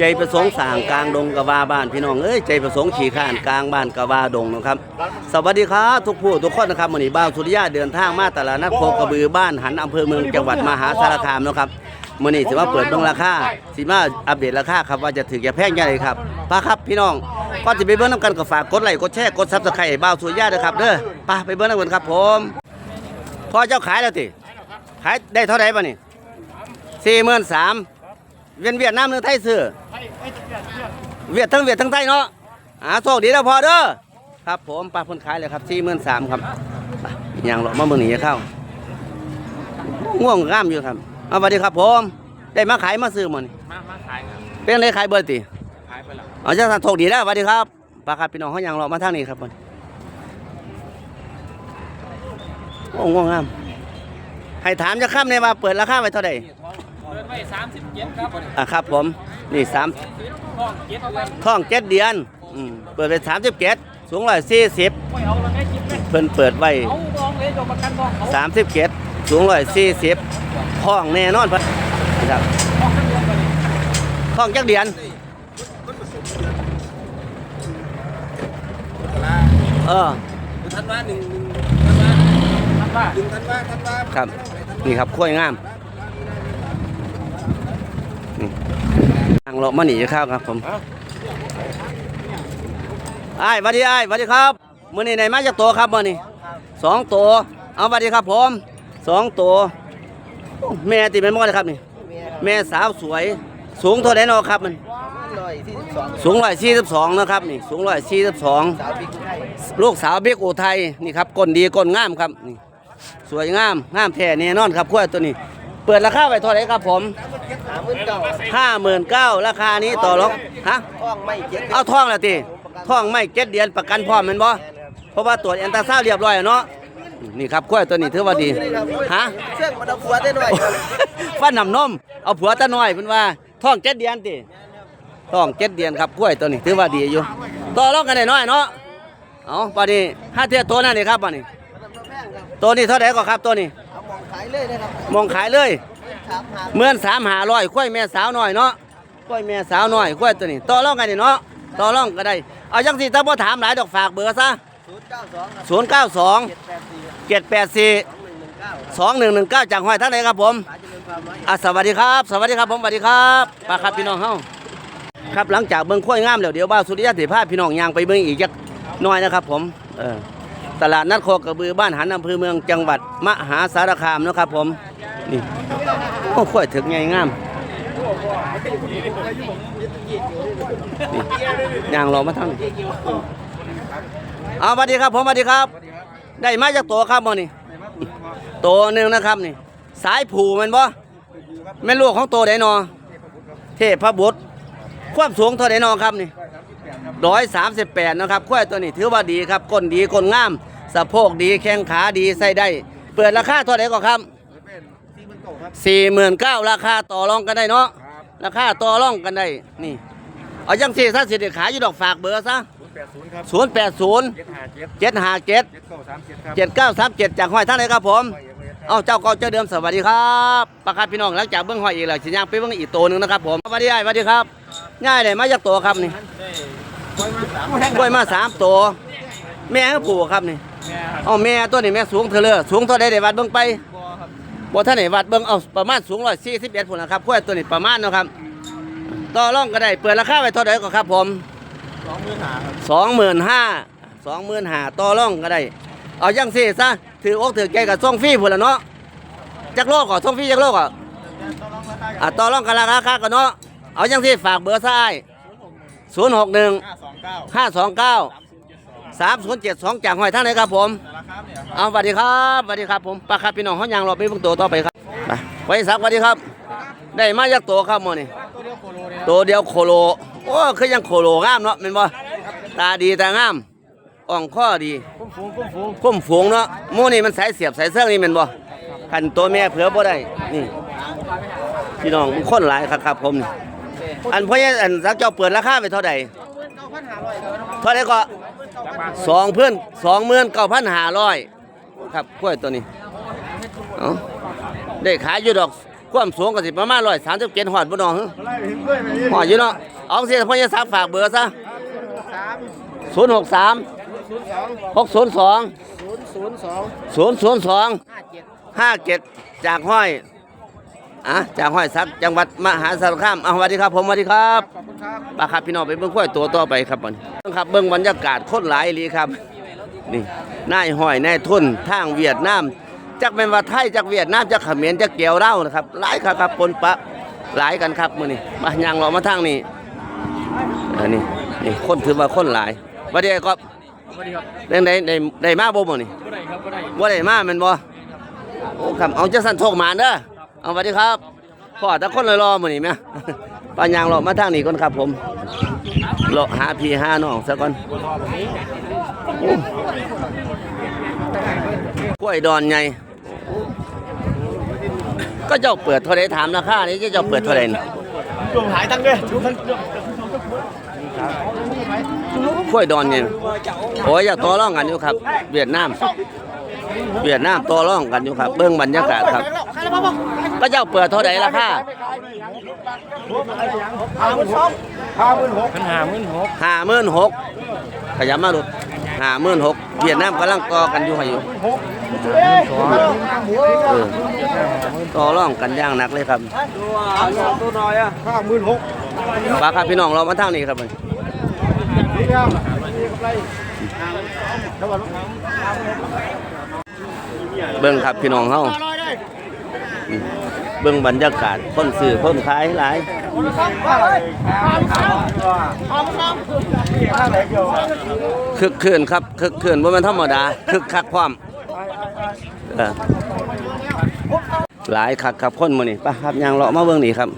ใจประสงค์สางกลางดงกะวาบ้านพี่น้องเอ้ยใจประสงค์ขี่ข้านกลางบ้านกะวาดงนะครับสวัสดีครับทุกผู้ทุกคนนะครับวันนี้บ้าวสุริยะเดินทางมาตลาดนัดโคกระบือบ้านหันอำเภอเมืองจังหวัดมหาสารคามนะครับมื่อนี้สิมาเปิดเบิ่งราคาสิมาอัปเดตราคาครับว่าจะถือจะแพงยังไงครับป้าครับพี่น้องก็จะไปเบิ่งน้ำกันก็ฝากกดไลค์กดแชร์กดซับสไครต์บ้าวสุริยะด้วยครับเด้อไป้าไปเบิ่งน้ำกันครับผมพ่อเจ้าขายแล้วติขายได้เท่าไหร่ป่ะนี่สี่หมื่นสามเวียนเวียดนามหรือไทยซื้อ เวียดทั้งเวียดทั้งไทยเนาะอ่าโชคดีแล้วพอเด้อครับผมปลาเพ่นขายเลยครับสี่หมื่นสามครับไปอย่างหรอมาเมืองหนีเข้าง่วงง่ามอยู่ครับเอาสวัสดีครับผมได้มาขายมาซื้อหมันมามาขายครับเป็นเลยขายเบอร์ติขายไปแล้วเอาเจ้าสันโชคดีแล้วสวัสดีครับปลาครับพี่น้องเขาอย่างหรอมาทางนี้ครับผมโอ้ง่วงง่ามให้ถามจะข้ามในว่าเปิดราคาไว้เท่าไหร่เปิดไว้สามสิบเจ็ดครับอะครับผมนี่สามห้องเจ็ดเดือนท่องเจ็ดเดือนอืมเปิดไปสามสิบเจ็ดสูงร้อยสี่สิบไม่เอาแล้วแม่คิดไหมเพิ่นเปิดไว้เอาบองเลยโยมประกันบองเขาสามสิบเจ็ดสูงร้อยสี่สิบท่องแน่นอนพัดครับห้องทั้งเดือนไปเลยท่องจักเดือนเออทันว่าหนึ่งหนึ่งทันว่าทันว่าหนึ่งทันว่าทันว่าครับนี่ครับข้วยงาม ทางเรามาหนีข้าวครับผมไอ้ายสวัสดีไอ้ายสวัสดีครับมื้อนี้ไหนมาจากตัวครับมื้อนี้สองตัวเอาสวัสดีครับผมสองตัวโอ้แม่ติเป็นมอเลยครับนี่ แม่สาวสวย สูงเท่าไหร่เนาะครับมันร้อยที่สิบสองสูงร้อยสี่สิบสองนะครับนี่สูงร้อยสี่สิบสองสาวบิ๊กไทยลูกสาวเบกอุทัยนี่ครับก้นดีก้นงามครับนี่สวยงามงามแท้แน่นอนครับขั้วตัวนี้ เปิดราคาไว้เท่าไหร่ครับผมหาหมื่นเก้าห้าหมื่นเก้าราคานี้ต่อรองฮะท้องไม่เจ็ดเอาท่องแล้วติท่องไม่เจ็ดเดือนประกันพร้อมแมันบ่เพราะว่าตรวจแอนตราซาวด์เรียบร้อยแล้วเนาะนี่ครับขั้วตัวนี้ถือว่าดีฮะเชื่องมันเอาขวดได้หน่อยฟันน้ำนมเอาผัวตาน้อยเพิ่นว่าท้องเจ็ดเดือนติท้องเจ็ดเดือนครับกล้วยตัวนี้ถือว่าดีอยู่ต่อรองกันได้น้อยเนาะเอาปานนี้ห้าเทียตัวนั่นนี่ครับปานนี้ตัวนี้เท่าไหร่ก็ครับตัวนี้ เอามองขายเลยนะครับมองขายเลยถามหาเมื่อนสามหาร้อยกล้วยแม่สาวน้อยเนาะกล้วยแม่สาวน้อยกล้วยตัวนี้ต่อรองกันนี่เนาะต่อรองก็ได้เอาจังสิถ้าบ่ถามหลายดอกฝากเบอร์ซะศูนย์เก้าสองครับ092เจ็ดแปดสี่784สองหนึ่งหนึ่งเก้า2119จากห้อยท่านไหนครับผมสายเจริญฟาร์มไว้อะสวัสดีครับ สวัสดีครับผมสวัสดีครับปาครับพี่น้องเฮาครับหลังจากเบิ่งข้อยงามแล้วเดี๋ยวบ้าวสุริยะสิพาพี่น้องย่างไปเบิ่งอีกจักหน้อยนะครับผมเออ ตลาดนัดโคกระบือบ้านหันอำเภอเมืองจังหวัดมหาสารคามนะครับผมนี่โอ้ข้อยถึงใหญ่งามย่างรอมาทางนี้เอาสวัสดีครับผมสวัสดีครับ ได้มาจากตัวครับมอนี้ตัวหนึ่งนะครับนี่ สายผูมันบ่แม่ลูกของตัวไดนนอเทพบุตรความสูงเท่าไดนอครับนี่ ร้อยสามสิบแปดนะครับควายตัวนี้ถือว่าดีครับก้นดีก้นงาม สะโพกดีแข้งขาดีใส่ได้ เปิดราคาเท่าไหร่ก็ครับสี่หมื่นเก้าราคาต่อรองกันได้เนาะราคาต่อรองกันได้นี่เอาจังสี่ถ้าสิเดขายอยู่ดอกฝากเบอร์ซะศูนย์แปดศูนย์ครับศูนย์แปดศูนย์เจ็ดห้าเจ็ดเจ็ดห้าเจ็ดเจ็ดเก้าสามเจ็ดครับเจ็ดเก้าสามเจ็ดจากห้อยท่านไหนครับผมเอาเจ้าเก็เจ้าเดิมสวัสดีครับประคับพี่น้องหลังจากเบื้องห้อยอีกแล้วสิย่างไปเบื้องอีกตัวหนึ่งนะครับผมสวัสดีอ้ายสวัสดีครับ ง่ายเลยมาจากตัวครับนี่ กล้วยมาสามตัว แม่ให้ผูกครับนี่แม่ครับเอาแม่ตัวนี้แม่สูงเท่าเลยสูงเท่าใดได้วัดเบื้องไปบอครับบ่ท่านไหนวัดเบื้องเอาประมาณสูงร้อยสี่สิบเอ็ดผลนะครับกล้วยตัวนี้ประมาณเนาะครับต่อรองก็ได้เปิดราคาไว้เท่าไหร่ก็ครับผมสองหมื่นหาครับสองหมื่นห้าสองหมื่นห้าต่อรองก็ได้ เอาจังสิซะถืออกถือใจกับส่งฟรีพุ่นละเนาะจักโลกก่อนส่งฟรีจักโลกก่อนอะต่อรองกันราคากันเนาะเอาจังสิฝากเบอร์ซ้ายศูนย์หกหนึ่ง ห้าสองเก้าห้าสองเก้าสามศูนย์เจ็ดสองจากหอยท่านไหนครับผมราคาเนี่ยครับเอาสวัสดีครับสวัสดีครับผมปลาครับพี่น้องเขายางรอไปเพิ่งตัวต่อไปครับไปไว้สักสวัสดีครับ ได้มาจากตัวครับหมอนี่ตัวเดียวโคโลเนี่ยตัวเดียวโคโลโอ้คือยังโคโลงามเนาะเป็นบ่ตาดีตางามอ่องข้อดีคุ้มฟูงคุ้มฟูงคุ้มฝูงเนาะหมูนี่มันสายเสียบสายเสื่องนี่แม่นบ่คันตัวแม่เผือบ่ได้นี่พี่น้องมันคนหลายครับครับผมนี่อันพ่อใหญ่อันสักเจ้าเปิดราคาไปเท่าใด เท่าใดก็สองเพื่อนสองหมื่นเก้าพันห้าร้อยครับกล้วยตัวนี้เอาได้ขายอยู่ดอกความสูงก็สิประมาณ137ฮอดบ่น้องหึฮอดอยู่เนาะเอาสิพ่อจะสักฝากเบอร์ซะ063 602ศูนย์ศูนย์สอง002ห้าเจ็ด57จากห้อย อะจากห้อยสักจังหวัดมหาสารคามอะสวัสดีครับผมสวัสดีครับขอบคุณครับปลาครับพี่น้องไปเบิ่งข้อยตัวต่อไปครับมันครับเบิ่งบรรยากาศคนหลายอีหลีครับนี่นายห้อยนายทุนทางเวียดนามจักเป็นว่าไทยจักเวียดนามจักเขมรจักเกี่ยวเล่าวนะครับหลายครับครับปนปะหลายกันครับมื้อนี้มาย่างเรามาทางนี้อันนี้นี่คนถือว่าคนหลายบ่ได้ก็สวัสดีครับเรื่องใดได้ได้มาบ่มื้อนี้บ่ได้ครับบ่ได้บ่ได้มาแม่นบ่โอ้ครับเอาจังสั่นโชคหมานเด้อ เอาสวัสดีครับพ่อต่คนรอๆมื้อนี้แม่ปานยางรามาทางนี้ก่อนครับผมเลาะหาพี่หาน้องซะก่อนโอ้กล้วยดอนใหญ่ก็เจ้าเปิดเท่าใดถามราคานี้เจ้าเปิดเท่าใดนี่ช่วงหายทั้งเด้อช่วงทั้งกล้วยดอนใหญ่โอ้ยอยากต่อร่องกันอยู่ครับ เวียดนาม เวียดนามต่อร่องกันอยู่ครับ เบิ่งบรรยากาศครับ ก็เจ้าเปิดเท่าใดราคาห้าหมื่นสองห้าหมื่นหกปัญหามื่นหกห้าหมื่นหกขยับมาดูห้าหมื่นหกเวียดนามกำลังต่อกันอยู่ให้อยู่เออต่อรองกันอย่างหนักเลยครับตัวน้อยอะห้าหมื่นหกปลาครับพี่น้องเรามาทางนี้ครับนี่ครับนี่กำไรแล้ววันเบิ่งครับพี่น้องเฮา ห้าร้องบรรยากาศคนซื้อคนขายหลายห้าร้อยห้าหมื่นสองห้าหมื่นสองห้าไหนเกี่ยคึกคืนครับคึกคืนบ่แม่นธรรมดาคึกคักความหลายคักครับคนมื้อนี้ไปครับยางเลาะมาเบิ่งนี่ครับ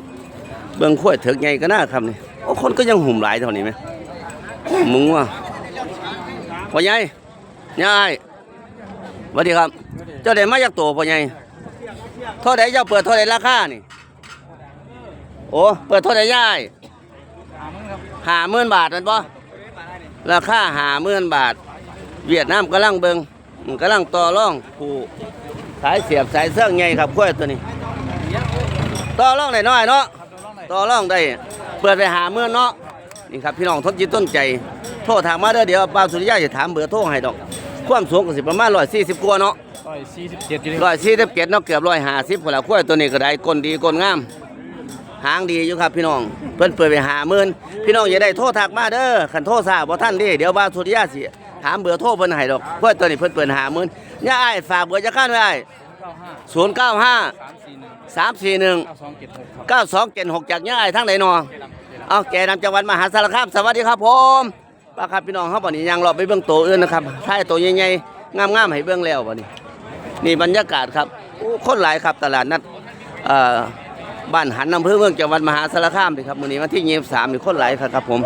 เบิ่งขั้วถึกใหญ่ก็น่าครับนี่โอ้คนก็ยังหุ่มหลายเท่านี้ไหมมึงว่าพ่อใหญ่ยายสวัสดีครับ เจ้าได้มาจากตัวพ่อใหญ่ ท่าใดเจ้าเปิดเท่าใดราคานี่ โอ้ เปิดเท่าใดยายหาหมื่นบาทนั่นปะราคาหาหมื่นบาท เวียดนามกำลังเบิงอืมกำลังต่อรองผูสายเสียบสายเสื่องใหญ่ครับข้วยตัวนี้ ต่อรองได้น้อยเนาะ ต่อรองได้ เปิดไปหาเมื่อเนาะ นี่ครับพี่น้องทนจิตต้นใจ โทรถามมาเด้อเดี๋ยวป้าสุริยาจะถามเบอร์โทรให้ดอก ความสูงก็สิประมาณ140กว่าเนาะร้อยสี่สิบเจ็ดอยู่นี่147เนาะเกือบ150พุ่นละข้วยตัวนี้ก็ได้ก้นดีก้นงาม หางดีอยู่ครับพี่น้อง เพิ่นเปิดไปหาหมื่นพี่น้องอย่าได้โทรทักมาเด้อคันโทรทราบบ่ทันเด้เดี๋ยวป้าสุริยาสิถามเบอร์โทรเพิ่นให้ดอกข้วยตัวนี้เพิ่นเปิดหาหมื่นอย่าอ้ายฝากเบอร์จักคันไว้อ้ายเก้าห้า095สามสี่หนึ่ง341เก้าสองเจ็ดหกครับ9276จากย่าอ้ายทางไหนนอเอาแกนำจังหวัดมหาสารคามสวัสดีครับผม ป้าครับพี่น้องเขาบ่นี้ยังรอไปเบื้องโตวอื่นนะครับท้ายตัวใหญ่ๆงามๆให้เบื้องแล้วบ่นี้ นี่บรรยากาศครับโอ้คนหลายครับตลาดนัดเอ่อบ้านหันอำเภอเมืองจังหวัดมหาสารคามนี่ครับมื้อนี้วันที่23นี่คนหลายครับครับผม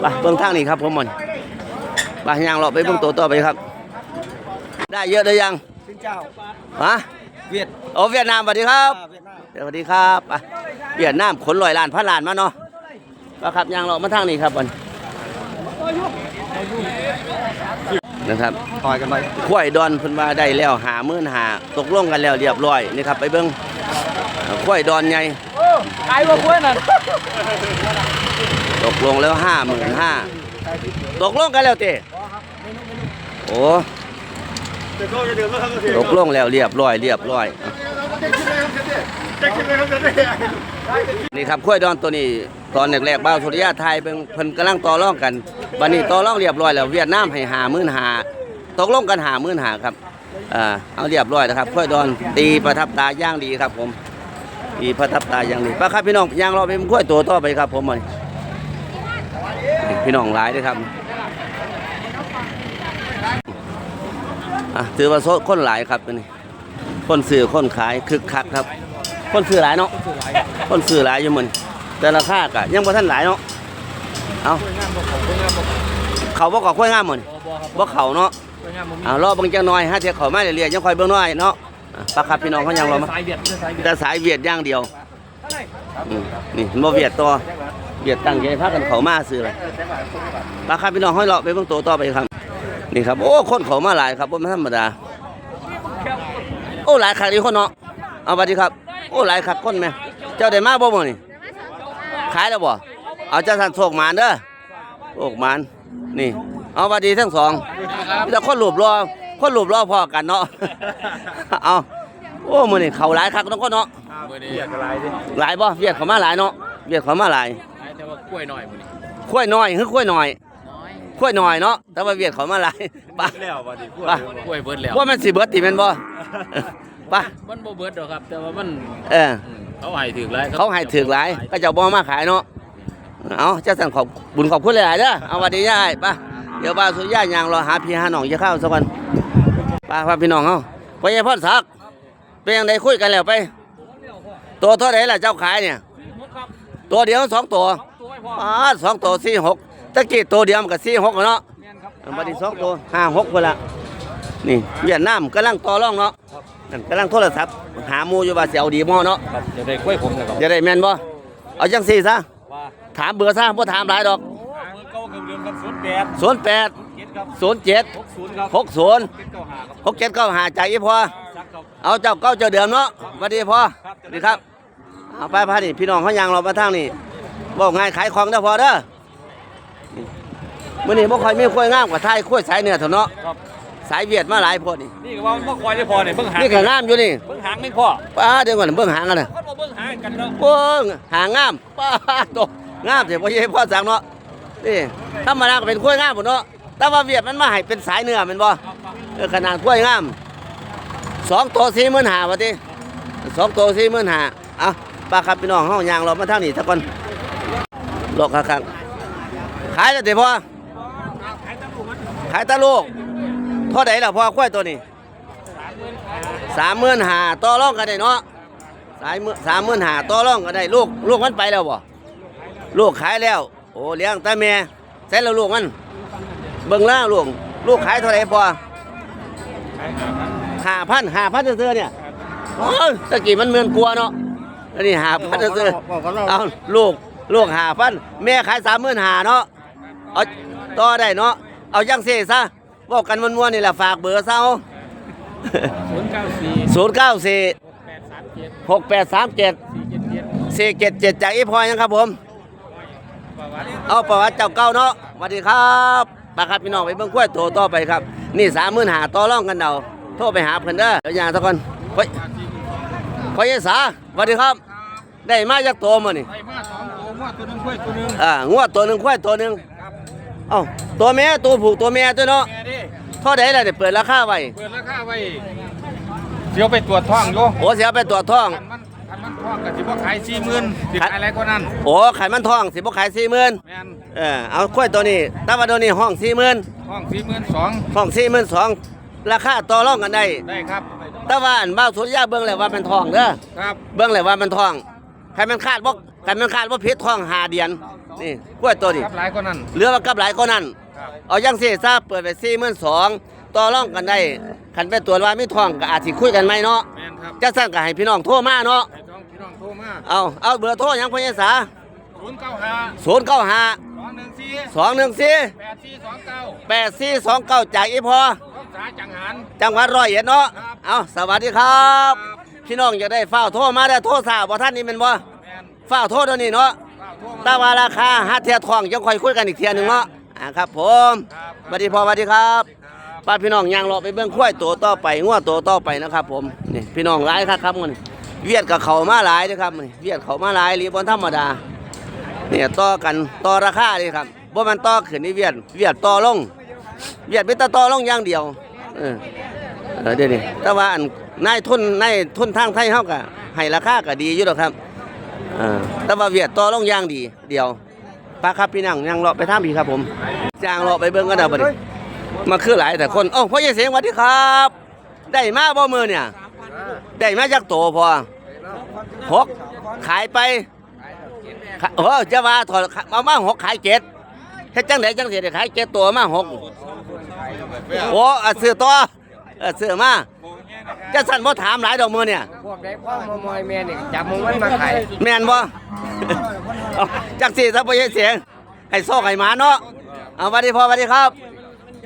ไปเบื้องทางนี้ครับผมมันไปยังรอไปเบื้องโตวต่อไปครับ ได้เยอะได้ยังสินเจ้าฮะเวียดโอ้เวียดนามสวัสดีครับเวียดนามสวัสดีครับอะเวียดนามขนลอยล้านพันล้านมาเนาะก็ครับยางเรามาทางนี้ครับบอล นะครับต่อยกันไปข้วยดอนเพิ่นว่าได้แล้วหามื่นหาตกลงกันแล้วเรียบร้อยนี่ครับไปเบิ่งข้วยดอนใหญ่ขายบ่คุ้ยนั่นตกลงแล้วห้าหมื่นห้าตกลงกันแล้วเต้โอ้ตกลงแล้วเรียบร้อยเรียบร้อย นี่ครับข้วยดอนตัวนี้ตอนแรกๆบ้าวสุริยะไทยเป็นเพิ่นกำลังต่อรองกันบัดนี้ต่อรองเรียบร้อยแล้วเวียดนามให้หามื่นหาตกลงกันหามื่นหาครับอ่าเอาเรียบร้อยนะครับข้วยดอนตีประทับตาย่างดีครับผมตีประทับตาย่างดีป้าครับพี่น้องย่างรอเป็นข้วยตัวต่อไปครับผมมันพี่น้องหลายด้วยครับอะถือว่าโซคนหลายครับตัวนี้คนซื้อคนขายคึกคักครับ คนซื้อหลายเนาะคนซื้อหลายอยู่หมือนแต่ราคาก็ยังบ่ทันหลายเนาะเอาบ่เขาคุ้ยงามบ่เขาบ่ก็ค่อยงามหมือนบ่ครับบ่เขาเนาะคุ้ยงามบ่มีเอารอเบิ่งจังหน่อยหาเทียเขามาเรื่อยๆยังคอยเบิ่งน้อยเนาะปลาครับพี่น้องเขายังรอมาสายแต่สายเวียดย่างเดียวนี่บ่เวียดต่อเวียดตั้งใจพากันเขามาซื้อเลยปลาครับพี่น้องห้อยเลาะไปเบิ่งโตต่อไปครับ นี่ครับ โอ้คนเขามาหลายครับบ่ธรรมดา โอ้หลายคักดีคนเนาะ เอาสวัสดีครับ โอ้หลายคักคนแม่เจ้าได้มาบ่มื้อนี่ขายแล้วบ่เอาเจ้าท่านโชคหมานเด้อโชคหมานนี่ เอาบัดดีทั้งสองมีแต่คนรูปรอคนรูปรอพอกันเนาะเอาโอ้มื้อนี้เข้าหลายคักน้องคนเนาะมื้อนี้อยากอะไรดิหลายบ่เวียดเข้ามาหลายเนาะเวียดเข้ามาหลายแต่ว่ากล้วยหน่อยมื้อนี้ข้วยน้อยคือข้วยน้อยน้อยข้วยน้อยเนาะแต่ว่าเวียดเข้ามาหลายไปแล้วบัดนี้ไปกล้วยเบิดแล้วว่ามันสิเบิดติแม่นบ่ ไปมันบ่เบิดดอกครับแต่ว่ามันเอออืมเขาให้ถึกหลายครับเขาให้ถึกหลายก็เจะบ่มาขายเนาะเอาเจ้าสั่งขอบบุญขอบคุณหลายๆเด้อเอาหวัดดีย่ายไป่ะเดี๋ยวบ้านสุริยายางรอหาพี่หาน้องจะเข้าสักวันไป้าพาพี่น้องเฮาไปยังพ่อสักเป็นยังไงคุยกันแล้วไป ตัวเท่าไหร่ล่ะเจ้าขายเนี่ยตัวเดียวสองตัวป้าดสองตัวสี่หกตะกี้ตัวเดียวมันก็สี่หกแล้วเนาะบัดนี้สองตัวห้าหกคนละนี่เวียดนามกำลังต่อรองเนาะ นั่นกำลังโทรศัพท์หาหมูอยู่ว่าสิเอาดีบ่เนาะครับจะได้กล้วยผมนะครับจะได้แม่นบ่เอาจังสี่ซะว่าถามเบอร์ซะบ่ถามหลายดอกเบอร์เก่ากับเดิมครับ08ศูนย์แปด7ครับศูนย์เจ็ด60ครับหกศูนย์795ครับหกเจ็ดเก้าหาใจอีพอซักครับเอาเจ้าเก้าเจ้าเดิมเนาะสวัสดีพอสวัสดีครับเอาไปพานี่พี่น้องเขายางเรามาทางนี่บอกง่ายขายของเด้อพอเด้อนี่มื้อนี้บ่ค่อยมีข้วยงามกว่าไทยข้วยสายเหนือเถอะเนาะครับ สายเวียดมาหลายพอนี่นี่ก็ว่ามันบ่ควายได้พอเนี่ยเบิ่งหางนี่ก็งามอยู่นี่เบิ่งหางไม่พอป้าเดี๋ยวก่อนเบิ่งหางกันน่ะคนบ่เบิ่งหางกันเนาะเบิ่งหางงามป้าตกงามเถอะบ่ใช่พ่อสั่งเนาะนี่ธรรมดาก็เป็นข้วยงามพุ่นเนาะแต่ว่าเวียดมันมาให้เป็นสายเนื้อแม่นบ่เออขนาดกล้วยงามสองตัวสี่หมื่นห้าวะทีสองตัวสี่หมื่นห้าเอาป้าครับพี่น้องห้องยางเรามาทางนี้ทักคนโลกครับครับขายแล้วเดี๋ยวพ่อขายตะลูก เท่าไหร่ล่ะพ่อกล้วยตัวนี้สามหมื่นห้าต่อรองกันได้เนาะสายสามหมื่นห้าต่อรองกันได้ลูกลูกมันไปแล้วบ่ลูกขายแล้ว โอ้เลี้ยงแต่แม่ใส่แล้วลูกมัน เบิ่งล่างลูกลูกขายเท่าไหร่พอห้าพันห้าพันเสื้อๆเนี่ยโอ้ยตะกี้มันเมือนกลัวเนาะอันนี้ห้าพันเสื้อๆเอาลูกลูกห้าพันแม่ขายสามหมื่นห้าเนาะเอาต่อได้เนาะเอาจังเซ่ซะ บอกกันมวนๆนี่แหละฝากเบอร์เซา094ศูนย์เก้าสี่837หกแปดสามเจ็ด477สี่เจ็ดเจ็ดจากอีพอยังครับผมประวัติเอาประวัติเจ้าเก่าเนาะสวัสดีครับปาครับพี่น้องไปเบิ่งกล้วยโตต่อไปครับ นี่สามหมื่นหาต่อรองกันเดาโทรไปหาเพิ่นเด้อเดี๋ยวยางตะก่อนเฮ้ยพ่อยายสาสวัสดีครับ ได้มาจากโตมานี่ไปมาสองตัวมาตัวหนึงกล้วยตัวหนึงอ่างวดตัวหนึ่งควายตัวหนึ่งเอ้าตัวแม่ตัวผูกตัวแม่ตัวเนาะแม่ดิ เท่าใดล่ะเดี๋ยวเปิดราคาไว้เปิดราคาไว้เดี๋ยวไปตรวจท้องอยู่โอ้เสียไปตรวจท้องคันมันคันมันท้องก็สิบ่ขาย40,000สิขายอะไรก็นั่นโอ้ขายมันท้องสิบ่ขายสี่หมื่นแม่นเออเอาควายตัวนี้ถ้าว่าตัวนี้ห้องสี่หมื่นท้อง42,000ห้องสี่หมื่นสองราคาต่อรองกันได้ได้ครับแต่ว่าอันบ้าวสุริยาเบิ่งแล้วว่ามันทองเด้อครับเบิ่งแล้วว่ามันทองใครมันคาดบ่ใครมันคาดว่าพิษทองหาเดือนนี่กล้วยตัวนี้ครับหลายก็นั่นเหลือว่ากับหลายก็นั่นครับเอาจังซี่ซะเปิดไป42,000ต่อรองกันได้คันไปตรวจว่ามีทองก็อาจสิคุยกันไหมเนาะแม่นครับจังซั่นก็ให้พี่น้องโทรมาเนาะให้ท้องพี่น้องโทรมาเอาเอาเบอร์โทรหยังพ่อใหญ่สา095 095 214 214 8429 8429จากอีพอรักษาจังหันจังหวัดร้อยเอ็ดเนาะครับเอาสวัสดีครับ พี่น้องอยากได้ฝ้าวโทรมาได้โทรสาวบ่ท่านนี่แม่นบ่แม่นฝ้าวโทรเดี๋ยวนี้เนาะข้าวโทรมาแตาว่าราคาห้าเทียทองยังค่อยคุยกันอีกเทียหนึงเนาะ อ่าครับผมครับสวัสดีพ่อสวัสดีครับป้าพี่น้องยางรอไปเบิ่งควายตัวต่อไปงัวตัวต่อไปนะครับ ผมนี่พี่น้องหลายครับครับมันเวียดกับเขามาหลายเด้อครับนี่เวียดเขามาหลายรีบนธรรมดาเนี่ยต่อกันต่อราคาเลยครับบ่มันต่อขึ้นนี่เวียดเวียดต่อลง เวียดเป็นตาต่อลงอย่างเดียวเออเออเดี๋ยวนี้แต่ว่าอันนายทุนนายทุนทางไทยเฮาก็ให้ราคาก็ดีอยู่ดอกครับเออแต่ว่าเวียดต่อลงอย่างดี เดียว ป้าครับพี่นั่งยังรอไปท่างพี่ครับผมจางรอไปเบิ่งกันเด้อบัดนี้มาคือหลายแต่คนโอ้พ่อใหญ่เสียงสวัสดีครับ ได้มาบ่มือเนี่ย ได้มาจากโตพอหกขายไปขายเออจะว่าถอดเอามาหกขายเจ็ดเฮ็ดจังไดจังเสิได้ขายเจ็ดตัวมาหกโอ้อะซื้อตัวเออซื้อมา จะสั่นบ่ถามหลายดอกมือเนี่ย พวกได้พ่อมามอยแม่นี่จับมึงมันมาขายแม่นบ่ เอาจักสิซะบ่ใช่เสียงให้โซกให้หมาเนาะเอาสวัสดีพ่อสวัสดีครับ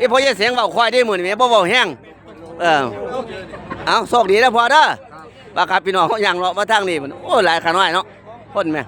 อีพ่อใช่เสียงเว้าควายได้มื้อนี้แม่บ่เว้าแห้งเออเอาโชคดีนะพ่อเด้อว่าครับพี่น้องเขายังเลาะมาทางนี้มันโอ้หลายขาน้อยเนาะคนแม่